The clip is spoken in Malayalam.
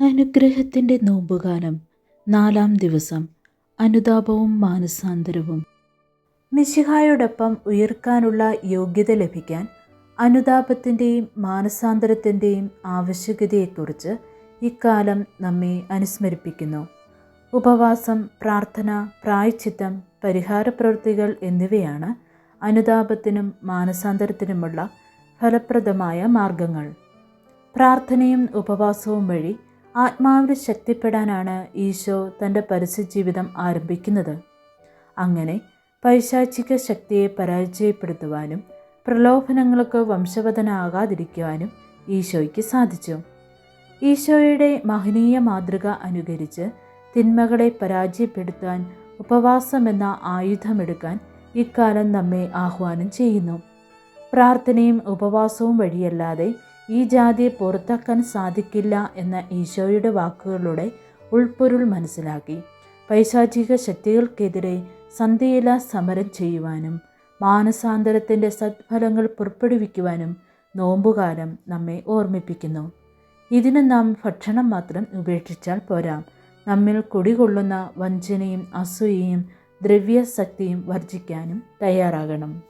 അനുഗ്രഹത്തിന്റെ നോമ്പുകാലം നാലാം ദിവസം അനുതാപവും മാനസാന്തരവും. മിശിഹായോടൊപ്പം ഉയർക്കാനുള്ള യോഗ്യത ലഭിക്കാൻ അനുതാപത്തിന്റെയും മാനസാന്തരത്തിന്റെയും ആവശ്യകതയെക്കുറിച്ച് ഇക്കാലം നമ്മെ അനുസ്മരിപ്പിക്കുന്നു. ഉപവാസം പ്രാർത്ഥന പ്രായച്ചിത്തം പരിഹാര പ്രവൃത്തികൾ എന്നിവയാണ് അനുതാപത്തിനും മാനസാന്തരത്തിനുമുള്ള ഫലപ്രദമായ മാർഗങ്ങൾ. പ്രാർത്ഥനയും ഉപവാസവും വഴി ആത്മാവിൽ ശക്തിപ്പെടാനാണ് ഈശോ തന്റെ പരസ്യജീവിതം ആരംഭിക്കുന്നത്. അങ്ങനെ പൈശാചിക ശക്തിയെ പരാജയപ്പെടുത്തുവാനും പ്രലോഭനങ്ങൾക്ക് വംശവധനാകാതിരിക്കുവാനും ഈശോയ്ക്ക് സാധിച്ചു. ഈശോയുടെ മഹനീയ മാതൃക അനുകരിച്ച് തിന്മകളെ പരാജയപ്പെടുത്താൻ ഉപവാസമെന്ന ആയുധമെടുക്കാൻ ഇക്കാലം നമ്മെ ആഹ്വാനം ചെയ്യുന്നു. പ്രാർത്ഥനയും ഉപവാസവും വഴിയല്ലാതെ ഈ ജാതിയെ പുറത്താക്കാൻ സാധിക്കില്ല എന്ന ഈശോയുടെ വാക്കുകളുടെ ഉൾപ്പൊരുൾ മനസ്സിലാക്കി. പൈശാചിക ശക്തികൾക്കെതിരെ സന്ധ്യയില സമരം ചെയ്യുവാനും മാനസാന്തരത്തിന്റെ സത്ഫലങ്ങൾ പുറപ്പെടുവിക്കുവാനും നോമ്പുകാലം നമ്മെ ഓർമ്മിപ്പിക്കുന്നു. ഇതിന് നാം ഭക്ഷണം മാത്രം ഉപേക്ഷിച്ചാൽ പോരാ. നമ്മിൽ കുടികൊള്ളുന്ന വഞ്ചനയും അസൂയയും ദ്രവ്യശക്തിയും വർജിക്കാനും തയ്യാറാകണം.